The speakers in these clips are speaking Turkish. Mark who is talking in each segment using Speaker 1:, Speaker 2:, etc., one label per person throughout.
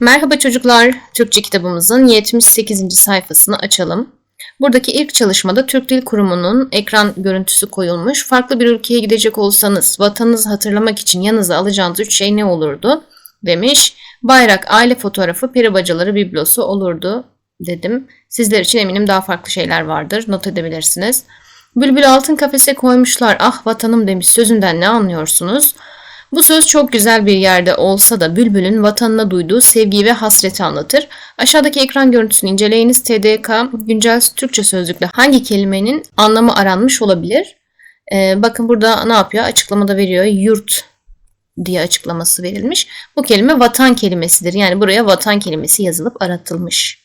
Speaker 1: Merhaba çocuklar, Türkçe kitabımızın 78. sayfasını açalım. Buradaki ilk çalışmada Türk Dil Kurumu'nun ekran görüntüsü koyulmuş. Farklı bir ülkeye gidecek olsanız vatanınızı hatırlamak için yanınıza alacağınız üç şey ne olurdu? Demiş. Bayrak, aile fotoğrafı, peri bacaları biblosu olurdu dedim. Sizler için eminim daha farklı şeyler vardır. Not edebilirsiniz. Bülbül altın kafese koymuşlar. Ah vatanım demiş. Sözünden ne anlıyorsunuz? Bu söz çok güzel bir yerde olsa da Bülbül'ün vatanına duyduğu sevgiyi ve hasreti anlatır. Aşağıdaki ekran görüntüsünü inceleyiniz. TDK güncel Türkçe sözlükle hangi kelimenin anlamı aranmış olabilir? Ee, bakın burada ne yapıyor? Açıklamada veriyor. Yurt diye açıklaması verilmiş. Bu kelime vatan kelimesidir. Yani buraya vatan kelimesi yazılıp aratılmış.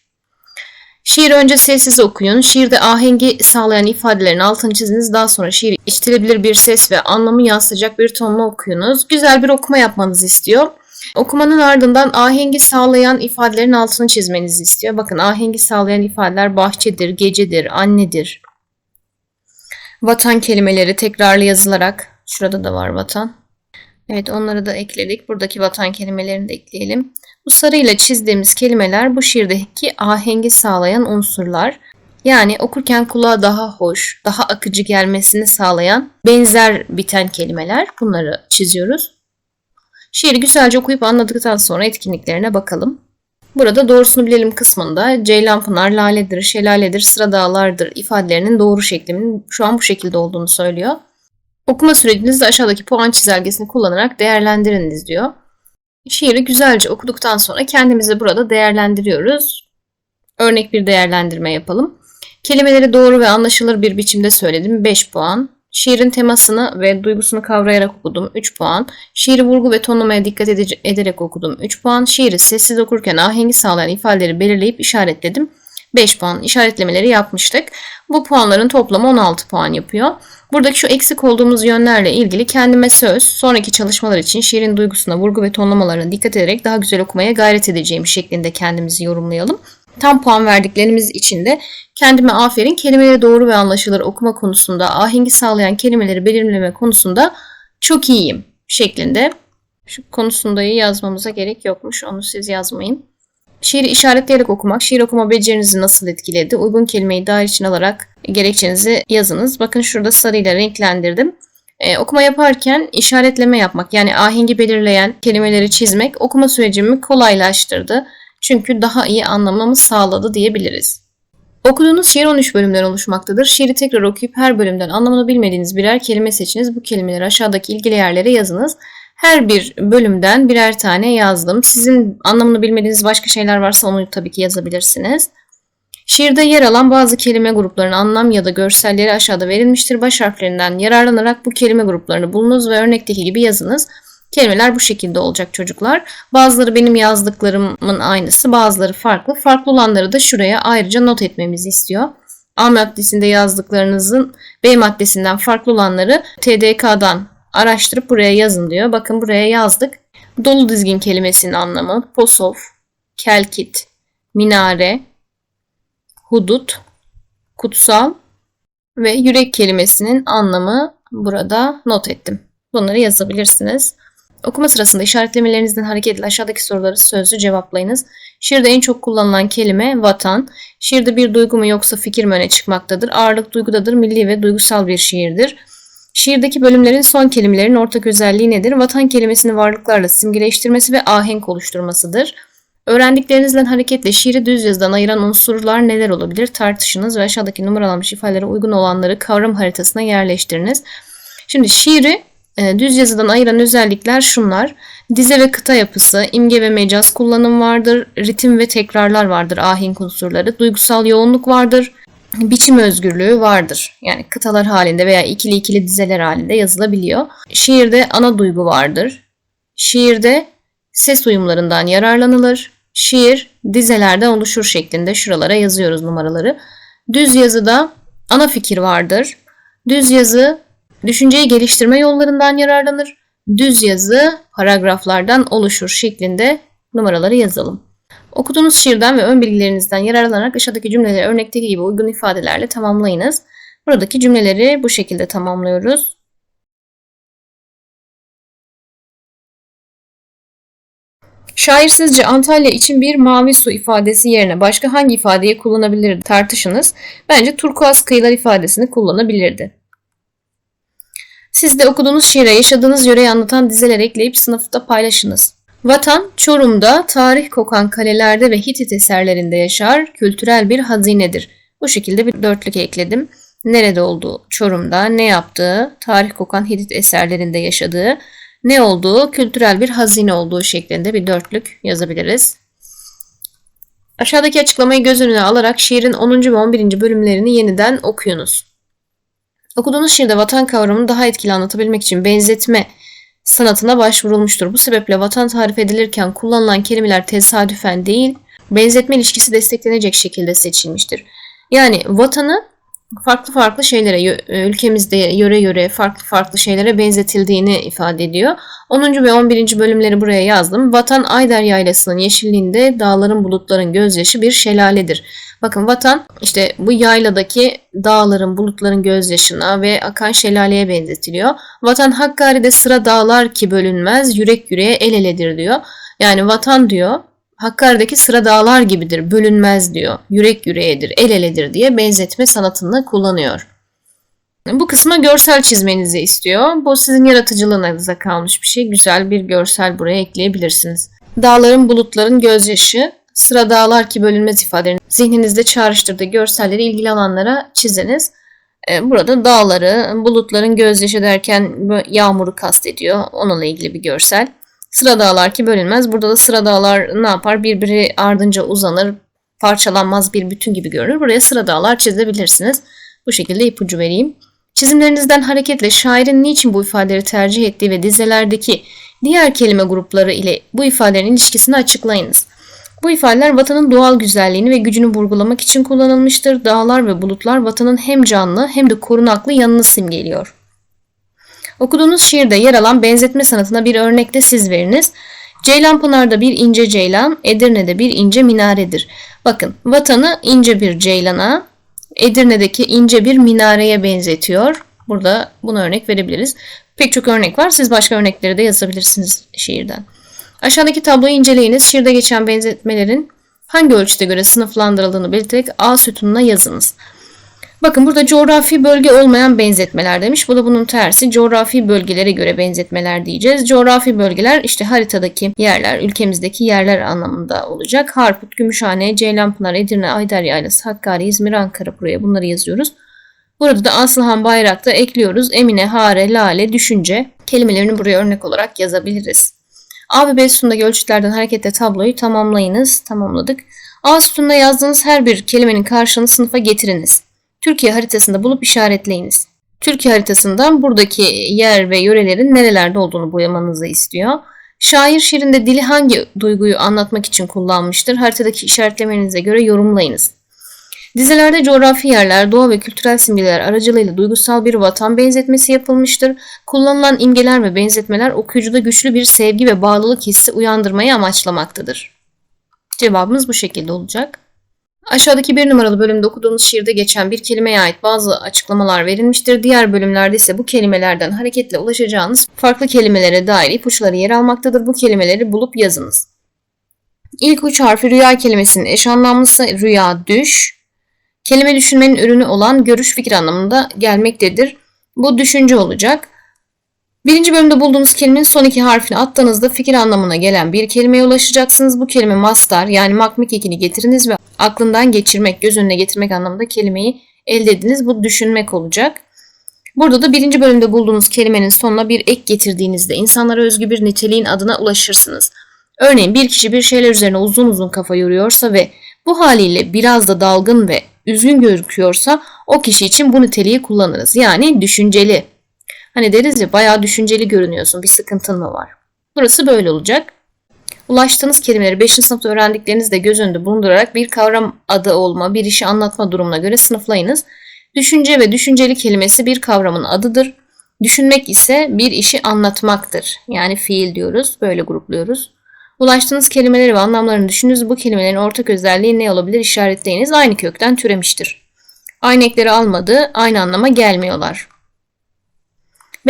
Speaker 1: Şiir önce sessiz okuyun. Şiirde ahengi sağlayan ifadelerin altını çiziniz. Daha sonra şiir işitilebilir bir ses ve anlamı yansıtacak bir tonla okuyunuz. Güzel bir okuma yapmanızı istiyor. Okumanın ardından ahengi sağlayan ifadelerin altını çizmenizi istiyor. Bakın ahengi sağlayan ifadeler bahçedir, gecedir, annedir. Vatan kelimeleri tekrarlı yazılarak, şurada da var vatan. Evet onları da ekledik. Buradaki vatan kelimelerini de ekleyelim. Bu sarıyla çizdiğimiz kelimeler bu şiirdeki ahengi sağlayan unsurlar. Yani okurken kulağa daha hoş, daha akıcı gelmesini sağlayan benzer biten kelimeler. Bunları çiziyoruz. Şiiri güzelce okuyup anladıktan sonra etkinliklerine bakalım. Burada doğrusunu bilelim kısmında Ceylanpınar, laledir, şelaledir, sıra dağlardır ifadelerinin doğru şeklinin şu an bu şekilde olduğunu söylüyor. Okuma sürecinizde aşağıdaki puan çizelgesini kullanarak değerlendiriniz diyor. Şiiri güzelce okuduktan sonra kendimizi burada değerlendiriyoruz. Örnek bir değerlendirme yapalım. Kelimeleri doğru ve anlaşılır bir biçimde söyledim 5 puan. Şiirin temasını ve duygusunu kavrayarak okudum 3 puan. Şiiri vurgu ve tonlamaya dikkat ederek okudum 3 puan. Şiiri sessiz okurken ahengi sağlayan ifadeleri belirleyip işaretledim 5 puan işaretlemeleri yapmıştık. Bu puanların toplamı 16 puan yapıyor. Buradaki şu eksik olduğumuz yönlerle ilgili kendime söz, sonraki çalışmalar için şiirin duygusuna, vurgu ve tonlamalarına dikkat ederek daha güzel okumaya gayret edeceğim şeklinde kendimizi yorumlayalım. Tam puan verdiklerimiz için de kendime aferin kelimeleri doğru ve anlaşılır okuma konusunda, ahengi sağlayan kelimeleri belirleme konusunda çok iyiyim şeklinde. Şu konusunda yazmamıza gerek yokmuş. Onu siz yazmayın. Şiiri işaretleyerek okumak, şiir okuma becerinizi nasıl etkiledi? Uygun kelimeyi dahil için alarak gerekçenizi yazınız. Bakın şurada sarıyla renklendirdim. Ee, okuma yaparken işaretleme yapmak yani ahengi belirleyen kelimeleri çizmek okuma sürecimi kolaylaştırdı. Çünkü daha iyi anlamamı sağladı diyebiliriz. Okuduğunuz şiir 13 bölümden oluşmaktadır. Şiiri tekrar okuyup her bölümden anlamını bilmediğiniz birer kelime seçiniz. Bu kelimeleri aşağıdaki ilgili yerlere yazınız. Her bir bölümden birer tane yazdım. Sizin anlamını bilmediğiniz başka şeyler varsa onu tabii ki yazabilirsiniz. Şiirde yer alan bazı kelime gruplarının anlam ya da görselleri aşağıda verilmiştir. Baş harflerinden yararlanarak bu kelime gruplarını bulunuz ve örnekteki gibi yazınız. Kelimeler bu şekilde olacak çocuklar. Bazıları benim yazdıklarımın aynısı, bazıları farklı. Farklı olanları da şuraya ayrıca not etmemizi istiyor. A maddesinde yazdıklarınızın B maddesinden farklı olanları TDK'dan araştırıp buraya yazın diyor. Bakın buraya yazdık. Dolu dizgin kelimesinin anlamı posof, kelkit, minare, hudut, kutsal ve yürek kelimesinin anlamı burada not ettim. Bunları yazabilirsiniz. Okuma sırasında işaretlemelerinizden hareketle aşağıdaki soruları sözlü cevaplayınız. Şiirde en çok kullanılan kelime vatan. Şiirde bir duygu mu yoksa fikir mi öne çıkmaktadır? Ağırlık duygudadır, milli ve duygusal bir şiirdir. Şiirdeki bölümlerin son kelimelerin ortak özelliği nedir? Vatan kelimesini varlıklarla simgeleştirmesi ve ahenk oluşturmasıdır. Öğrendiklerinizden hareketle şiiri düz yazıdan ayıran unsurlar neler olabilir? Tartışınız ve aşağıdaki numaralanmış ifadelere uygun olanları kavram haritasına yerleştiriniz. Şimdi şiiri e, düz yazıdan ayıran özellikler şunlar. Dize ve kıta yapısı, imge ve mecaz kullanım vardır, ritim ve tekrarlar vardır, ahenk unsurları, duygusal yoğunluk vardır, biçim özgürlüğü vardır. Yani kıtalar halinde veya ikili ikili dizeler halinde yazılabiliyor. Şiirde ana duygu vardır. Şiirde ses uyumlarından yararlanılır. Şiir dizelerden oluşur şeklinde şuralara yazıyoruz numaraları. Düz yazıda ana fikir vardır. Düz yazı düşünceyi geliştirme yollarından yararlanır. Düz yazı paragraflardan oluşur şeklinde numaraları yazalım. Okuduğunuz şiirden ve ön bilgilerinizden yararlanarak aşağıdaki cümleleri örnekteki gibi uygun ifadelerle tamamlayınız. Buradaki cümleleri bu şekilde tamamlıyoruz. Şair sizce Antalya için bir mavi su ifadesi yerine başka hangi ifadeyi kullanabilirdi tartışınız. Bence turkuaz kıyılar ifadesini kullanabilirdi. Siz de okuduğunuz şiire yaşadığınız yöreyi anlatan dizeler ekleyip sınıfta paylaşınız. Vatan, Çorum'da tarih kokan kalelerde ve Hitit eserlerinde yaşar, kültürel bir hazinedir. Bu şekilde bir dörtlük ekledim. Nerede olduğu, Çorum'da, ne yaptığı, tarih kokan Hitit eserlerinde yaşadığı, ne olduğu, kültürel bir hazine olduğu şeklinde bir dörtlük yazabiliriz. Aşağıdaki açıklamayı göz önüne alarak şiirin 10. ve 11. bölümlerini yeniden okuyunuz. Okuduğunuz şiirde vatan kavramını daha etkili anlatabilmek için benzetme sanatına başvurulmuştur. Bu sebeple vatan tarif edilirken kullanılan kelimeler tesadüfen değil, benzetme ilişkisi desteklenecek şekilde seçilmiştir. Yani vatanı farklı farklı şeylere, ülkemizde yöre yöre farklı farklı şeylere benzetildiğini ifade ediyor. 10. ve 11. bölümleri buraya yazdım. Vatan Ayder Yaylası'nın yeşilliğinde dağların bulutların gözyaşı bir şelaledir. Bakın vatan işte bu yayladaki dağların, bulutların gözyaşına ve akan şelaleye benzetiliyor. Vatan Hakkari'de sıra dağlar ki bölünmez, yürek yüreğe el eledir diyor. Yani vatan diyor Hakkari'deki sıra dağlar gibidir, bölünmez diyor. Yürek yüreğedir, el eledir diye benzetme sanatını kullanıyor. Bu kısma görsel çizmenizi istiyor. Bu sizin yaratıcılığınıza kalmış bir şey. Güzel bir görsel buraya ekleyebilirsiniz. Dağların, bulutların gözyaşı, sıra dağlar ki bölünmez ifadelerini zihninizde çağrıştırdığı görselleri ilgili alanlara çiziniz. E, burada dağları, bulutların gözyaşı derken yağmuru kastediyor. Onunla ilgili bir görsel. Sıra dağlar ki bölünmez. Burada da sıra dağlar ne yapar? Birbiri ardınca uzanır, parçalanmaz bir bütün gibi görünür. Buraya sıra dağlar çizebilirsiniz. Bu şekilde ipucu vereyim. Çizimlerinizden hareketle şairin niçin bu ifadeleri tercih ettiği ve dizelerdeki diğer kelime grupları ile bu ifadelerin ilişkisini açıklayınız. Bu ifadeler vatanın doğal güzelliğini ve gücünü vurgulamak için kullanılmıştır. Dağlar ve bulutlar vatanın hem canlı hem de korunaklı yanını simgeliyor. Okuduğunuz şiirde yer alan benzetme sanatına bir örnek de siz veriniz. Ceylanpınar'da bir ince ceylan, Edirne'de bir ince minaredir. Bakın vatanı ince bir ceylana, Edirne'deki ince bir minareye benzetiyor. Burada bunu örnek verebiliriz. Pek çok örnek var. Siz başka örnekleri de yazabilirsiniz şiirden. Aşağıdaki tabloyu inceleyiniz. Şiirde geçen benzetmelerin hangi ölçüde göre sınıflandırıldığını belirterek A sütununa yazınız. Bakın burada coğrafi bölge olmayan benzetmeler demiş. Bu da bunun tersi. Coğrafi bölgelere göre benzetmeler diyeceğiz. Coğrafi bölgeler işte haritadaki yerler, ülkemizdeki yerler anlamında olacak. Harput, Gümüşhane, Ceylanpınar, Edirne, Ayder Yaylası, Hakkari, İzmir, Ankara buraya bunları yazıyoruz. Burada da Aslıhan Bayrak'ta ekliyoruz. Emine, Hare, Lale, Düşünce kelimelerini buraya örnek olarak yazabiliriz. A ve B sütundaki ölçütlerden hareketle tabloyu tamamlayınız. Tamamladık. A sütununda yazdığınız her bir kelimenin karşılığını sınıfa getiriniz. Türkiye haritasında bulup işaretleyiniz. Türkiye haritasından buradaki yer ve yörelerin nerelerde olduğunu boyamanızı istiyor. Şair şiirinde dili hangi duyguyu anlatmak için kullanmıştır? Haritadaki işaretlemenize göre yorumlayınız. Dizelerde coğrafi yerler, doğa ve kültürel simgeler aracılığıyla duygusal bir vatan benzetmesi yapılmıştır. Kullanılan imgeler ve benzetmeler okuyucuda güçlü bir sevgi ve bağlılık hissi uyandırmayı amaçlamaktadır. Cevabımız bu şekilde olacak. Aşağıdaki bir numaralı bölümde okuduğumuz şiirde geçen bir kelimeye ait bazı açıklamalar verilmiştir. Diğer bölümlerde ise bu kelimelerden hareketle ulaşacağınız farklı kelimelere dair ipuçları yer almaktadır. Bu kelimeleri bulup yazınız. İlk üç harfi rüya kelimesinin eş anlamlısı rüya, düş. Kelime düşünmenin ürünü olan görüş, fikir anlamında gelmektedir. Bu düşünce olacak. Birinci bölümde bulduğunuz kelimenin son iki harfini attığınızda fikir anlamına gelen bir kelimeye ulaşacaksınız. Bu kelime mastar yani makmik ekini getiriniz ve aklından geçirmek, göz önüne getirmek anlamında kelimeyi elde ediniz. Bu düşünmek olacak. Burada da birinci bölümde bulduğunuz kelimenin sonuna bir ek getirdiğinizde insanlara özgü bir niteliğin adına ulaşırsınız. Örneğin bir kişi bir şeyler üzerine uzun uzun kafa yoruyorsa ve bu haliyle biraz da dalgın ve üzgün gözüküyorsa o kişi için bu niteliği kullanırız. Yani düşünceli. Hani deriz ya bayağı düşünceli görünüyorsun bir sıkıntın mı var? Burası böyle olacak. Ulaştığınız kelimeleri 5. sınıfta öğrendiklerinizi de göz önünde bulundurarak bir kavram adı olma, bir işi anlatma durumuna göre sınıflayınız. Düşünce ve düşünceli kelimesi bir kavramın adıdır. Düşünmek ise bir işi anlatmaktır. Yani fiil diyoruz. Böyle grupluyoruz. Ulaştığınız kelimeleri ve anlamlarını düşününüz. Bu kelimelerin ortak özelliği ne olabilir işaretleyiniz. Aynı kökten türemiştir. Aynı ekleri almadı, aynı anlama gelmiyorlar.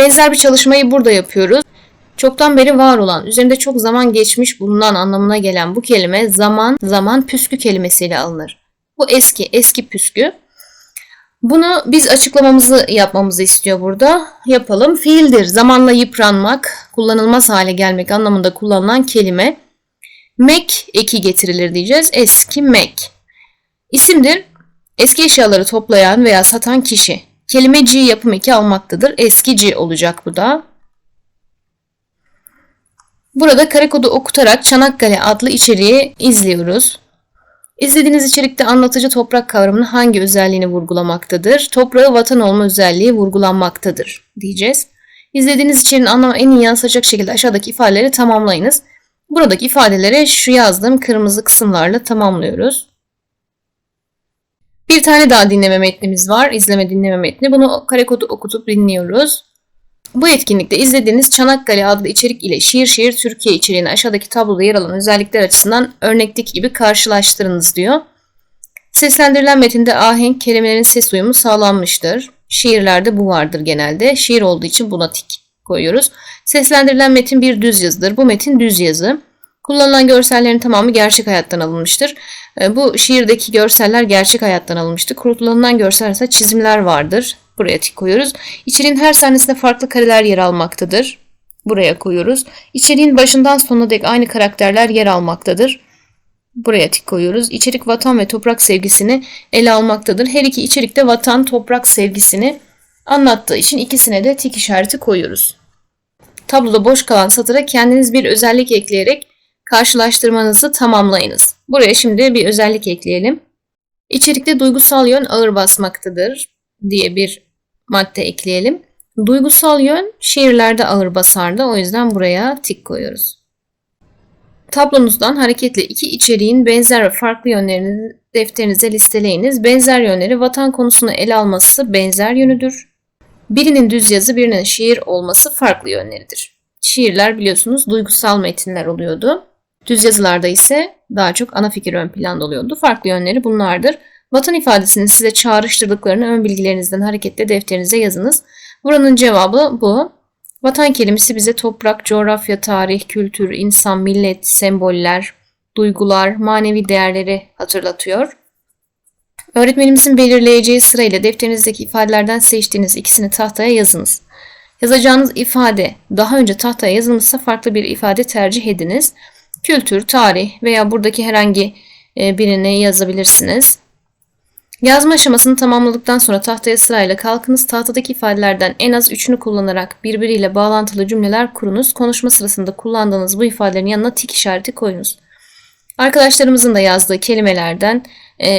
Speaker 1: Benzer bir çalışmayı burada yapıyoruz. Çoktan beri var olan, üzerinde çok zaman geçmiş bulunan anlamına gelen bu kelime zaman, zaman püskü kelimesiyle alınır. Bu eski, eski püskü. Bunu biz açıklamamızı yapmamızı istiyor burada. Yapalım. Fiildir. Zamanla yıpranmak, kullanılmaz hale gelmek anlamında kullanılan kelime. Mek eki getirilir diyeceğiz. Eski mek. İsimdir. Eski eşyaları toplayan veya satan kişi. Kelime C yapım eki almaktadır. Eskici olacak bu da. Burada kare kodu okutarak Çanakkale adlı içeriği izliyoruz. İzlediğiniz içerikte anlatıcı toprak kavramının hangi özelliğini vurgulamaktadır? Toprağı vatan olma özelliği vurgulanmaktadır diyeceğiz. İzlediğiniz içeriğin anlamı en iyi yansıyacak şekilde aşağıdaki ifadeleri tamamlayınız. Buradaki ifadeleri şu yazdığım kırmızı kısımlarla tamamlıyoruz. Bir tane daha dinleme metnimiz var. İzleme dinleme metni. Bunu kare kodu okutup dinliyoruz. Bu etkinlikte izlediğiniz Çanakkale adlı içerik ile Şiir Şiir Türkiye içeriğini aşağıdaki tabloda yer alan özellikler açısından örnekteki gibi karşılaştırınız diyor. Seslendirilen metinde ahenk kelimelerin ses uyumu sağlanmıştır. Şiirlerde bu vardır genelde. Şiir olduğu için buna tik koyuyoruz. Seslendirilen metin bir düz yazıdır. Bu metin düz yazı. Kullanılan görsellerin tamamı gerçek hayattan alınmıştır. E, bu şiirdeki görseller gerçek hayattan alınmıştır. Kullanılan görseller ise çizimler vardır. Buraya tik koyuyoruz. İçeriğin her sahnesinde farklı kareler yer almaktadır. Buraya koyuyoruz. İçeriğin başından sonuna dek aynı karakterler yer almaktadır. Buraya tik koyuyoruz. İçerik vatan ve toprak sevgisini ele almaktadır. Her iki içerikte vatan, toprak sevgisini anlattığı için ikisine de tik işareti koyuyoruz. Tabloda boş kalan satıra kendiniz bir özellik ekleyerek karşılaştırmanızı tamamlayınız. Buraya şimdi bir özellik ekleyelim. İçerikte duygusal yön ağır basmaktadır diye bir madde ekleyelim. Duygusal yön şiirlerde ağır basardı. O yüzden buraya tik koyuyoruz. Tablonuzdan hareketle iki içeriğin benzer ve farklı yönlerini defterinize listeleyiniz. Benzer yönleri vatan konusunu ele alması benzer yönüdür. Birinin düz yazı, birinin şiir olması farklı yönleridir. Şiirler biliyorsunuz duygusal metinler oluyordu. Düz yazılarda ise daha çok ana fikir ön planda oluyordu. Farklı yönleri bunlardır. Vatan ifadesini size çağrıştırdıklarını ön bilgilerinizden hareketle defterinize yazınız. Buranın cevabı bu. Vatan kelimesi bize toprak, coğrafya, tarih, kültür, insan, millet, semboller, duygular, manevi değerleri hatırlatıyor. Öğretmenimizin belirleyeceği sırayla defterinizdeki ifadelerden seçtiğiniz ikisini tahtaya yazınız. Yazacağınız ifade daha önce tahtaya yazılmışsa farklı bir ifade tercih ediniz. Kültür, tarih veya buradaki herhangi e, birini yazabilirsiniz. Yazma aşamasını tamamladıktan sonra tahtaya sırayla kalkınız. Tahtadaki ifadelerden en az üçünü kullanarak birbiriyle bağlantılı cümleler kurunuz. Konuşma sırasında kullandığınız bu ifadelerin yanına tik işareti koyunuz. Arkadaşlarımızın da yazdığı kelimelerden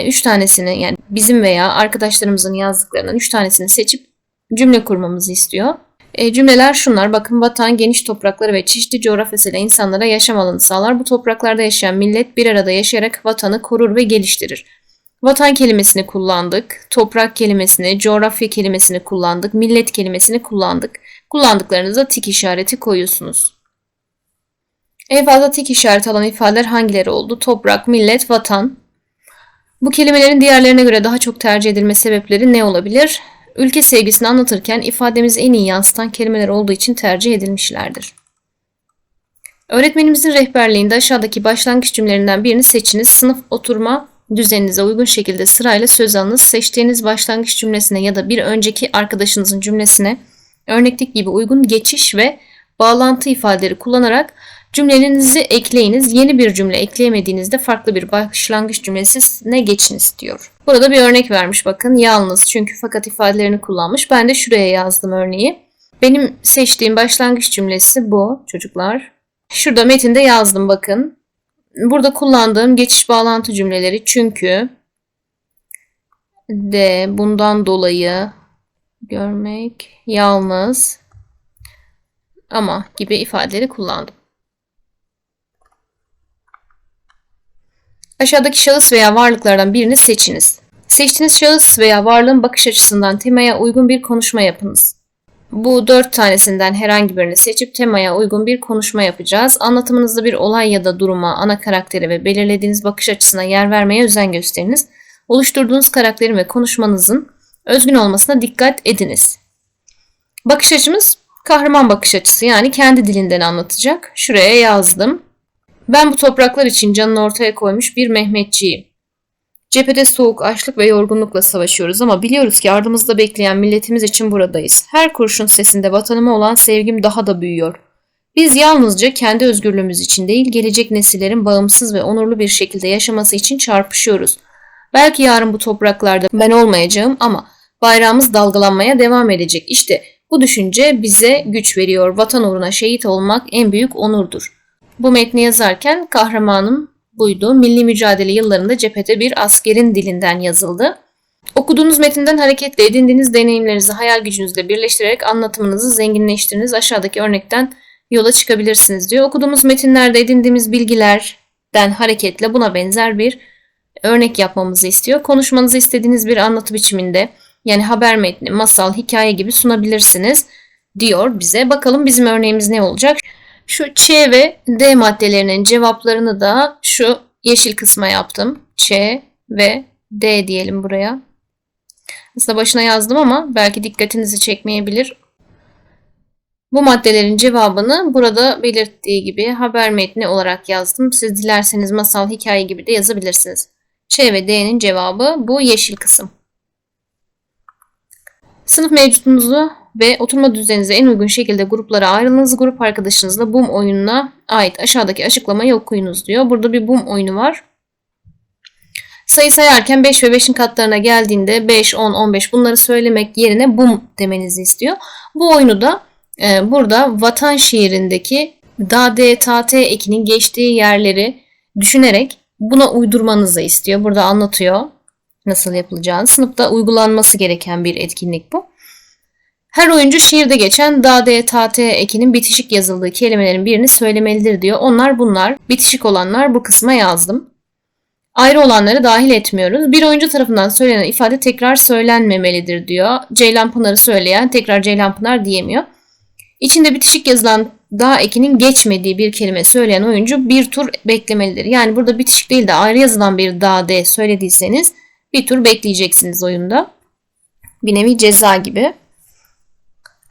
Speaker 1: 3 e, tanesini yani bizim veya arkadaşlarımızın yazdıklarından 3 tanesini seçip cümle kurmamızı istiyor. E, cümleler şunlar. Bakın vatan geniş toprakları ve çeşitli coğrafyasıyla insanlara yaşam alanı sağlar. Bu topraklarda yaşayan millet bir arada yaşayarak vatanı korur ve geliştirir. Vatan kelimesini kullandık, toprak kelimesini, coğrafya kelimesini kullandık, millet kelimesini kullandık. Kullandıklarınızda tik işareti koyuyorsunuz. En fazla tik işareti alan ifadeler hangileri oldu? Toprak, millet, vatan. Bu kelimelerin diğerlerine göre daha çok tercih edilme sebepleri ne olabilir? Ülke sevgisini anlatırken ifademizi en iyi yansıtan kelimeler olduğu için tercih edilmişlerdir. Öğretmenimizin rehberliğinde aşağıdaki başlangıç cümlelerinden birini seçiniz. Sınıf oturma düzeninize uygun şekilde sırayla söz alınız. Seçtiğiniz başlangıç cümlesine ya da bir önceki arkadaşınızın cümlesine örnekteki gibi uygun geçiş ve bağlantı ifadeleri kullanarak cümlenizi ekleyiniz. Yeni bir cümle ekleyemediğinizde farklı bir başlangıç cümlesine geçiniz diyor. Burada bir örnek vermiş bakın. Yalnız çünkü fakat ifadelerini kullanmış. Ben de şuraya yazdım örneği. Benim seçtiğim başlangıç cümlesi bu çocuklar. Şurada metinde yazdım bakın. Burada kullandığım geçiş bağlantı cümleleri çünkü de bundan dolayı görmek yalnız ama gibi ifadeleri kullandım. Aşağıdaki şahıs veya varlıklardan birini seçiniz. Seçtiğiniz şahıs veya varlığın bakış açısından temaya uygun bir konuşma yapınız. Bu dört tanesinden herhangi birini seçip temaya uygun bir konuşma yapacağız. Anlatımınızda bir olay ya da duruma, ana karaktere ve belirlediğiniz bakış açısına yer vermeye özen gösteriniz. Oluşturduğunuz karakterin ve konuşmanızın özgün olmasına dikkat ediniz. Bakış açımız Kahraman bakış açısı yani kendi dilinden anlatacak. Şuraya yazdım. Ben bu topraklar için canını ortaya koymuş bir Mehmetçiyim. Cephede soğuk, açlık ve yorgunlukla savaşıyoruz ama biliyoruz ki ardımızda bekleyen milletimiz için buradayız. Her kurşun sesinde vatanıma olan sevgim daha da büyüyor. Biz yalnızca kendi özgürlüğümüz için değil, gelecek nesillerin bağımsız ve onurlu bir şekilde yaşaması için çarpışıyoruz. Belki yarın bu topraklarda ben olmayacağım ama bayrağımız dalgalanmaya devam edecek. İşte bu düşünce bize güç veriyor. Vatan uğruna şehit olmak en büyük onurdur. Bu metni yazarken kahramanım buydu. Milli mücadele yıllarında cephede bir askerin dilinden yazıldı. Okuduğunuz metinden hareketle edindiğiniz deneyimlerinizi hayal gücünüzle birleştirerek anlatımınızı zenginleştiriniz. Aşağıdaki örnekten yola çıkabilirsiniz diyor. Okuduğumuz metinlerde edindiğimiz bilgilerden hareketle buna benzer bir örnek yapmamızı istiyor. Konuşmanızı istediğiniz bir anlatı biçiminde yani haber metni, masal, hikaye gibi sunabilirsiniz diyor bize. Bakalım bizim örneğimiz ne olacak? Şu Ç ve D maddelerinin cevaplarını da şu yeşil kısma yaptım. Ç ve D diyelim buraya. Aslında başına yazdım ama belki dikkatinizi çekmeyebilir. Bu maddelerin cevabını burada belirttiği gibi haber metni olarak yazdım. Siz dilerseniz masal, hikaye gibi de yazabilirsiniz. Ç ve D'nin cevabı bu yeşil kısım. Sınıf mevcutunuzu ve oturma düzeninize en uygun şekilde gruplara ayrılınız. Grup arkadaşınızla BUM oyununa ait aşağıdaki açıklamayı okuyunuz diyor. Burada bir BUM oyunu var. Sayı sayarken 5 ve 5'in katlarına geldiğinde 5, 10, 15 bunları söylemek yerine BUM demenizi istiyor. Bu oyunu da e, burada vatan şiirindeki da, de, ta, te ekinin geçtiği yerleri düşünerek buna uydurmanızı istiyor. Burada anlatıyor nasıl yapılacağını. Sınıfta uygulanması gereken bir etkinlik bu. Her oyuncu şiirde geçen da, de, ta, te ekinin bitişik yazıldığı kelimelerin birini söylemelidir diyor. Onlar bunlar. Bitişik olanlar bu kısma yazdım. Ayrı olanları dahil etmiyoruz. Bir oyuncu tarafından söylenen ifade tekrar söylenmemelidir diyor. Ceylan Pınar'ı söyleyen tekrar Ceylan Pınar diyemiyor. İçinde bitişik yazılan da ekinin geçmediği bir kelime söyleyen oyuncu bir tur beklemelidir. Yani burada bitişik değil de ayrı yazılan bir da de söylediyseniz bir tur bekleyeceksiniz oyunda. Bir nevi ceza gibi.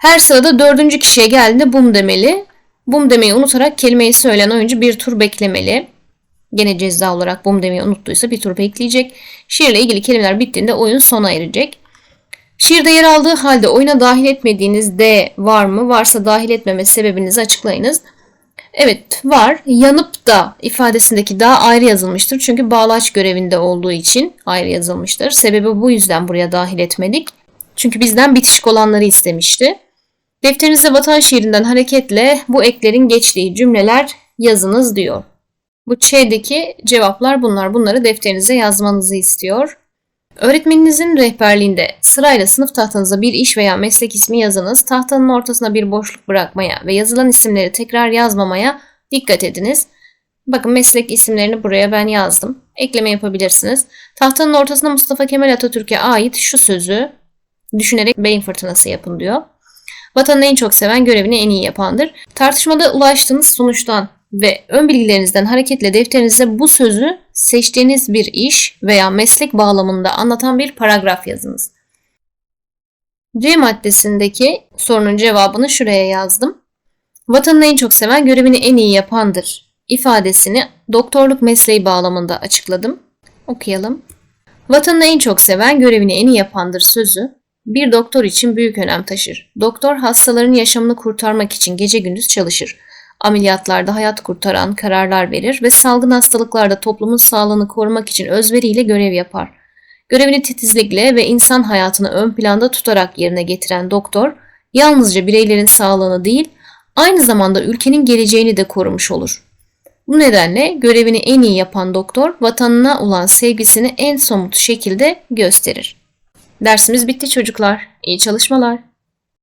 Speaker 1: Her sırada dördüncü kişiye geldiğinde bum demeli. Bum demeyi unutarak kelimeyi söyleyen oyuncu bir tur beklemeli. Gene ceza olarak bum demeyi unuttuysa bir tur bekleyecek. Şiirle ilgili kelimeler bittiğinde oyun sona erecek. Şiirde yer aldığı halde oyuna dahil etmediğiniz D var mı? Varsa dahil etmeme sebebinizi açıklayınız. Evet var. Yanıp da ifadesindeki da ayrı yazılmıştır. Çünkü bağlaç görevinde olduğu için ayrı yazılmıştır. Sebebi bu yüzden buraya dahil etmedik. Çünkü bizden bitişik olanları istemişti. Defterinizde vatan şiirinden hareketle bu eklerin geçtiği cümleler yazınız diyor. Bu Ç'deki cevaplar bunlar. Bunları defterinize yazmanızı istiyor. Öğretmeninizin rehberliğinde sırayla sınıf tahtanıza bir iş veya meslek ismi yazınız. Tahtanın ortasına bir boşluk bırakmaya ve yazılan isimleri tekrar yazmamaya dikkat ediniz. Bakın meslek isimlerini buraya ben yazdım. Ekleme yapabilirsiniz. Tahtanın ortasına Mustafa Kemal Atatürk'e ait şu sözü düşünerek beyin fırtınası yapın diyor. Vatanını en çok seven görevini en iyi yapandır. Tartışmada ulaştığınız sonuçtan ve ön bilgilerinizden hareketle defterinize bu sözü seçtiğiniz bir iş veya meslek bağlamında anlatan bir paragraf yazınız. C maddesindeki sorunun cevabını şuraya yazdım. Vatanını en çok seven görevini en iyi yapandır ifadesini doktorluk mesleği bağlamında açıkladım. Okuyalım. Vatanını en çok seven görevini en iyi yapandır sözü bir doktor için büyük önem taşır. Doktor hastaların yaşamını kurtarmak için gece gündüz çalışır ameliyatlarda hayat kurtaran kararlar verir ve salgın hastalıklarda toplumun sağlığını korumak için özveriyle görev yapar. Görevini titizlikle ve insan hayatını ön planda tutarak yerine getiren doktor, yalnızca bireylerin sağlığını değil, aynı zamanda ülkenin geleceğini de korumuş olur. Bu nedenle görevini en iyi yapan doktor, vatanına olan sevgisini en somut şekilde gösterir. Dersimiz bitti çocuklar. İyi çalışmalar.